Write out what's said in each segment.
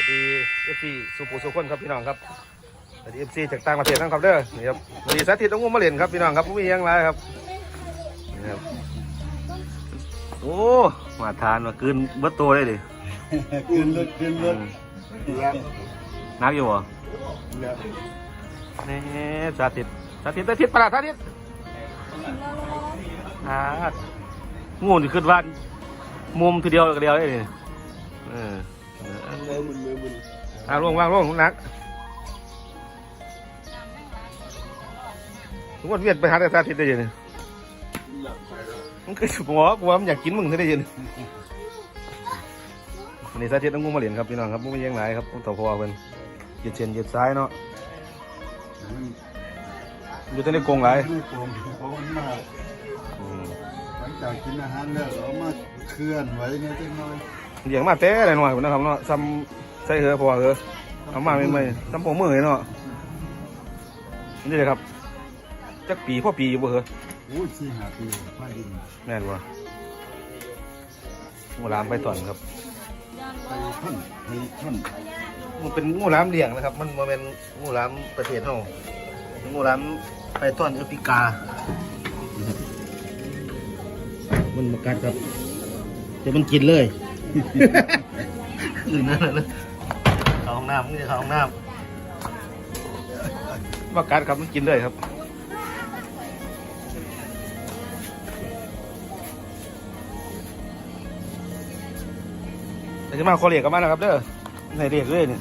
วัสดีเอฟซีสุภูสุคนครับพี่น้องครับสวัสดีเอฟซีจากต่างประเทศนะครับเด้อนี่ครับสวัสดีสาธิตต้องงมมาเล่นครับพี่น้องครับไม่มีหยังไรครับนี่ครับ โอ้มาทานมากินเบิดตัวเลยดิขึ้นรถขึ้นรถนักอยู่บ่นี่สาธิตสาธิตสาธิตปลาสาธิตอ่างูนี่ขึ้นว่ามุมทีเดียวก็เดียวเลยนี่เออ มือมึนมือมึนอ่าลงวางลงนักทุกคนเวียนไปหาแต่สาธิตได้ยังไงหลับไปแล้วมันคือผมบอกว่ากูว่ามันอยากกินมึงได้ยังวันนี้สาธิตต้องงูมาเหรียญครับพี่น้องครับมึงไม่ยังไหนครับต้องต่อพอเป็นเหยียดเชียนเหยียดซ้ายเนาะมันอยู่แต่ในกรงไหลายไม่โกงเพราะมันมาอืมหลังจากกินอาหารแล้วเรามาเคลื่อนไหวเนี่ยจังน้อย เลี้ยงมาแต่หน่อยๆนะครับเนาะซ้ำใส่เหอะพอเหอะเอามาไม่ไม่ซ้ำผมมือเนาะนี่เลยครับจักปีพ่อปีบ่เหอะโอ้ยสี่หาปีมาดินแม่นบ่งูหลามไปต่อนครับไปท่อนไปท่อนมันเป็นงูหลามเลี้ยงนะครับ มันมันเป็นงูหลามประเทศเฮางูหลามไปต้อนแอฟริกา มันมากัดครับเดี๋ยวมันกินเลย อื่นนั่นนะเข้าห้องน้ำนี่เข้าห้องน้ำมากัดครับมันกินเลยครับเดี๋ยวจะมาขอเรียกกันมานะครับเด้อในเรียกเลยนี่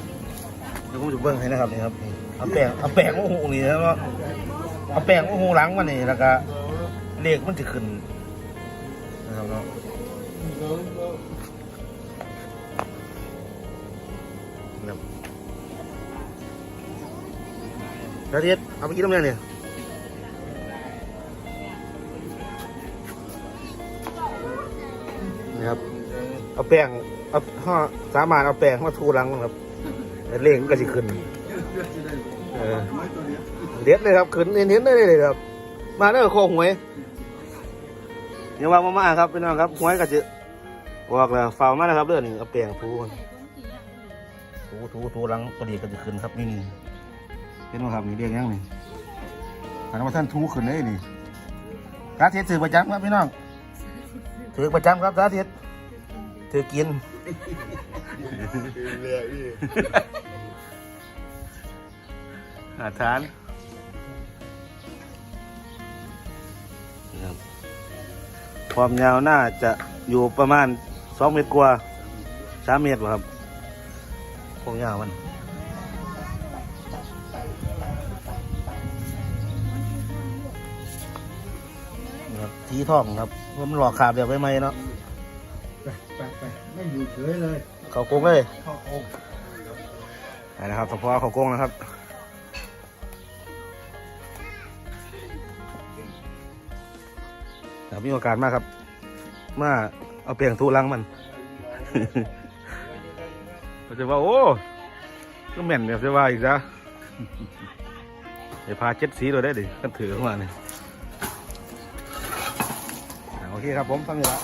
เดี๋ยวผมจะเบิ้งให้นะครับนี่ครับนี่เอาแป้งเอาแป้งโอ้โหนี่นะครับเอาแป้งโอ้โหหลังมานี่แล้วก็เลขมันจะขึ้นนะครับเนาะ ครับแล้วเทียดเอาไปกินน้ำเนี่ยเนี่ยนะครับ เอาแป้งเอาห่อสามารถเอาแป้งมาทูรังมันครับแล้วเลขมันก็จะขึ้นเออเด็ดเลยครับขึ้นเน้นๆได้เลยครับ มาเด้อโคหวยย่าว่ามามาครับพี่น้องครับหวยก็จะบอกแล้วฝ่าวมาแล้วครับเด้องนี่เอาแป้งทูมัน ทูทูทูรังพอดีก็จะขึ้นครับนี่นี่เห็นไหมครับนี่เรียกยังนี่ถามว่าท่านทูขึ้นได้นี่สาธิตถือประจำครับพี่น้องถือประจำครับสาธิตถือกินเรียกอีกอาทานความยาวน่าจะอยู่ประมาณสองเมตรกว่าสามเมตรบ่ครับ วามยาวมันนะครับทีท่องครับเพราะมันหลอกขาบเดี๋ยวไปไหมเนาะไปไปไปไม่อยู่เฉยเลยเขาโกงเลยเข้าอกไปนะครับเฉพาะเขาโกงนะครับครับมีโอกาสมากครับ มาเอาเปลียงทูลังมัน เขาจะว่าโอ้ก็แม่นเนี่ยจะว่าอีกจ้ะเดี๋ยวพาเจ็ดสีเราได้ดิกันถือเข้ามาเนี่ยโอเคครับผมตั้งอยู่แล้ว